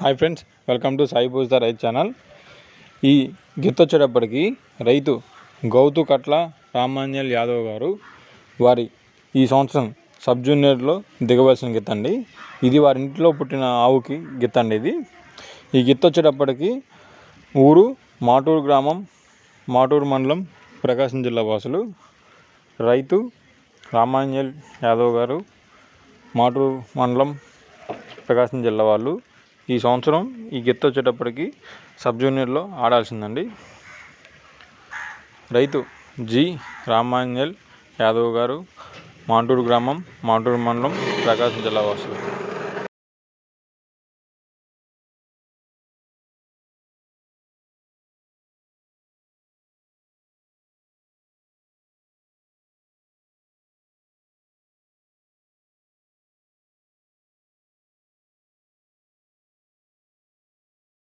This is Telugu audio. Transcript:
Hi friends welcome to Sai Pujitha రైతు ఛానల్. ఈ గిత్త రైతు గౌతు కట్ల రామాంజల్ యాదవ్ గారు వారి ఈ సంవత్సరం సబ్ జూనియర్లో దిగవలసిన గిత్తండి ఇది వారి ఇంట్లో పుట్టిన ఆవుకి గిత్తండి ఇది. ఈ గిత్త ఊరు మాటూరు గ్రామం మాటూరు మండలం ప్రకాశం జిల్లా వాసులు. రైతు రామాంజల్ యాదవ్ గారు మాటూరు మండలం ప్రకాశం జిల్లా వాళ్ళు. ఈ సంవత్సరం ఈ గెత్త వచ్చేటప్పటికి సబ్ జూనియర్లో ఆడాల్సిందండి. రైతు జి. రామాంజల్ యాదవ్ గారు మాంటూరు గ్రామం మాంటూరు మండలం ప్రకాశం జిల్లా వాసులు.